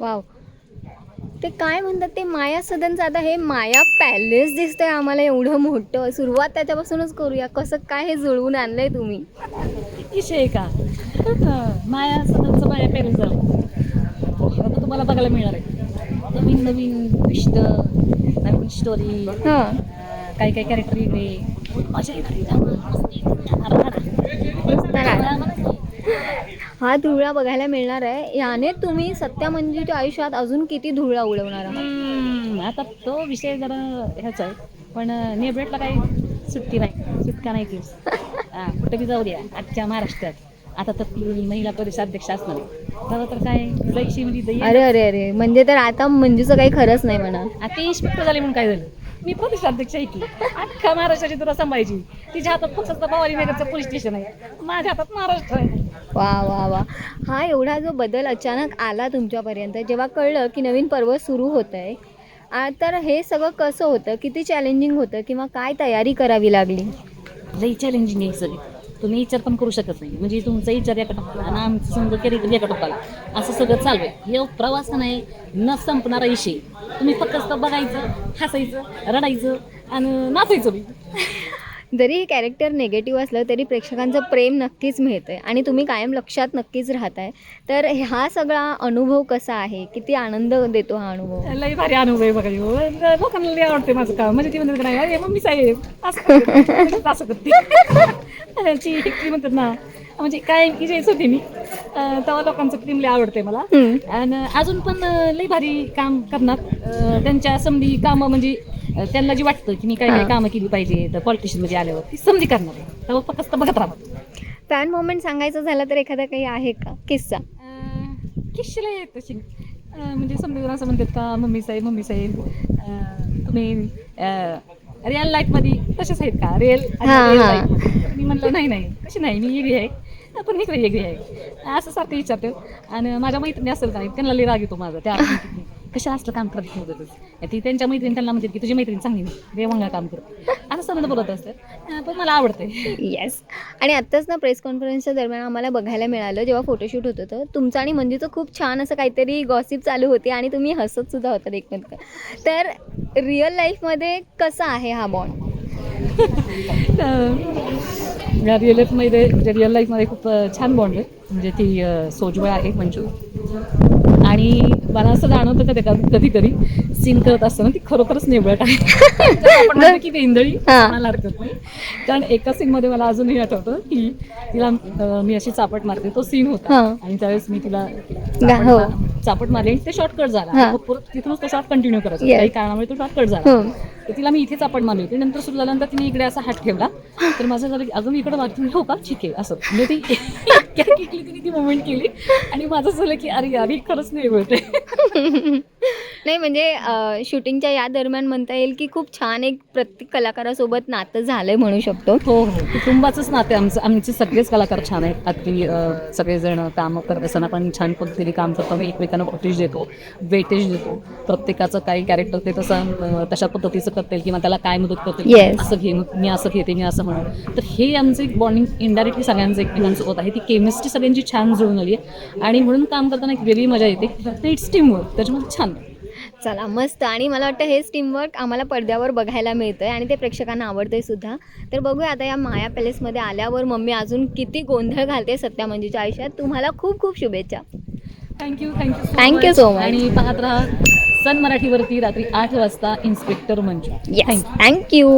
Wow ते काय म्हणतात ते माया सदनचं आता हे माया पॅलेस दिसतंय आम्हाला एवढं मोठं. सुरुवात त्याच्यापासूनच करूया. कसं काय हे जुळवून आणलंय तुम्ही? विषय का? माया सदनचं माया पेरू झालं तुम्हाला बघायला मिळणार आहे. नवीन नवीन विष्ट नवीन स्टोरी हां. काही काही कॅरेक्टर वेगळे. मजा हा धुळा बघायला मिळणार आहे. याने तुम्ही सत्या मंजूच्या आयुष्यात अजून किती धुळा उडवणार आहात? हम्म, आता तो विषय जरा ह्याचा आहे. पण नेबरेटला काही सुट्टी नाही. सुटका नाही की कुठे बी जाऊ द्या. आजच्या महाराष्ट्रात. आता तर ती महिला परिषदाध्यक्ष असणार आहे. तेव्हा तर काय? जैशी म्हणजे अरे अरे अरे. म्हणजे तर आता मंजूचं काही खरंच नाही म्हणा. आता इन्स्पेक्टर झाले म्हणून काय झालं? मी प्रदेशाध्यक्ष आहे की. अख्खा महाराष्ट्राची तुला सांभाळायची. तिच्या हातात फक्त भवानी नगरचं पोलीस स्टेशन आहे. माझ्या हातात महाराष्ट्र आहे. वा वा वा. हा एवढा जो बदल अचानक आला तुमच्यापर्यंत जेव्हा कळलं की नवीन पर्व सुरू होत आहे आ, तर हे सगळं कसं होतं? किती चॅलेंजिंग होतं? किंवा काय तयारी करावी लागली? लई चॅलेंजिंग आहे सगळी. तुम्ही विचार पण करू शकत नाही. म्हणजे तुमचा विचार एका टोकाला आणि आमचं समजा कॅरेक्टर एका टोकाला असं सगळं चालू आहे. हे प्रवास नाही न संपणारा विषय. तुम्ही फक्त बघायचं हसायचं रडायचं आणि नाचायचं बी. जरी हे कॅरेक्टर निगेटिव्ह असलं तरी प्रेक्षकांचं प्रेम नक्कीच मिळतं आहे आणि तुम्ही कायम लक्षात नक्कीच राहताय. तर हा सगळा अनुभव कसा आहे? किती आनंद देतो हा अनुभव? लई भारी अनुभव आहे बघा. लोकांना लई आवडते माझं काम. म्हणजे ती म्हणतात नाही मम्मी साहेब असं असं करते. ची हिकरी म्हणतात ना म्हणजे काय की जायच होते मी तेव्हा लोकांचं क्रीम लई आवडते मला. आणि अजून पण लई भारी काम करणार. त्यांच्या समधी कामं म्हणजे त्यांना जी वाटतं की मी काय काय. कामं केली पाहिजे तर पॉलिटिशियनमध्ये आल्यावर ती समधी करणार तेव्हा फक्त बघत राहा फॅन मोमेंट सांगायचं झालं तर एखादा काही आहे का? किस्सा? किशला येत तशी म्हणजे समजा असं म्हणतात का मम्मी साहेब मम्मी साहेब तुम्ही रिअल लाईफमध्ये तसेच आहेत का? रिअल हां, हां. मी म्हटलं नाही नाही तशी नाही मी वेगळी आहे. पण इकडे वेगळी आहे. असं सारखं विचारते. आणि माझ्या मैत्रिणी असेल का त्यांना लई राग येतो माझा त्या कशा असलं काम करत ती? त्यांच्या मैत्रिणी त्यांना म्हणतात की तुझी मैत्रीण चांगली नाही देवांगा काम करत समजा बोलत असतात अं, पण मला आवडते. येस आणि आत्ताच ना प्रेस कॉन्फरन्सच्या दरम्यान आम्हाला बघायला मिळालं जेव्हा फोटोशूट होत होतं तुमचं आणि मंजूचं खूप छान असं काहीतरी गॉसिप चालू होती आणि तुम्ही हसत सुद्धा होतात एकमेक तर रिअल लाईफमध्ये कसा आहे हा बॉन्ड या रिअल लाईफमध्ये म्हणजे रिअल लाईफमध्ये खूप छान बॉन्ड आहे. म्हणजे ती सोजवळ आहे मंजू. आणि मला असं जाणवतं कधी कधी कधी सीन करत असताना ती खरोखरच निवडत आहे म्हणतो की वेंदळी हां. मला हरकत नाही कारण एका सीनमध्ये मला अजूनही आठवतं की तिला मी अशी चापट मारते तो सीन होता. आणि त्यावेळेस मी तिला. चापट चापट मारली आणि ते शॉर्टकट झाला. हां. मग परत तिथूनच तो शॉर्ट कंटिन्यू करायचा. Yes. काही कारणामुळे तो शॉर्टकट झाला. हो तर तिला मी इथे चापड मारली होती. नंतर सुरू झाल्यानंतर तिने इकडे असा हात ठेवला. तर माझं झालं की मी इकडे मारते. हो का? ठीक आहे. असं. म्हणजे ती इतक्या तिने ती मुवमेंट केली. आणि माझं झालं की अरे अरे खरंच नाही मिळते नाही म्हणजे शूटिंगच्या या दरम्यान म्हणता येईल की खूप छान एक प्रत्येक कलाकारासोबत नातं झालंय म्हणू शकतो. हो हो. कुटुंबाचंच नाते आमचं आमचे सगळेच कलाकार छान आहेत. अगदी सगळेजण काम करत असताना पण छान पद्धतीने काम करतो. आम्ही एकमेकांना फुटेज देतो वेटेज देतो. प्रत्येकाचं काही कॅरेक्टर ते तसं तशा पद्धतीचं करतील किंवा त्याला काय मदत Yes. असं घे मी असं घेते मी असं म्हणून. तर हे आमचं एक बॉन्डिंग इनडायरेक्टली सगळ्यांचं एकमेकांसोबत आहे. ती केमिस्ट्री सगळ्यांची छान जुळून आली आहे. आणि म्हणून काम करताना एक वेगळी मजा येते. इट्स टीमवर्क त्याच्यामुळे छान. चला मस्त. आणि मला वाटतं हेच टीमवर्क आम्हाला पडद्यावर बघायला मिळतं आहे आणि ते प्रेक्षकांना आवडतंय सुद्धा. तर बघूया आता या माया पॅलेसमध्ये आल्यावर मम्मी अजून किती गोंधळ घालते सत्या मंजूच्या आयुष्यात. तुम्हाला खूप खूप शुभेच्छा. Thank you thank you you so much. आणि पाहत राहा सन मराठीवरती रात्री आठ वाजता इन्स्पेक्टर मंजू. थँक्यू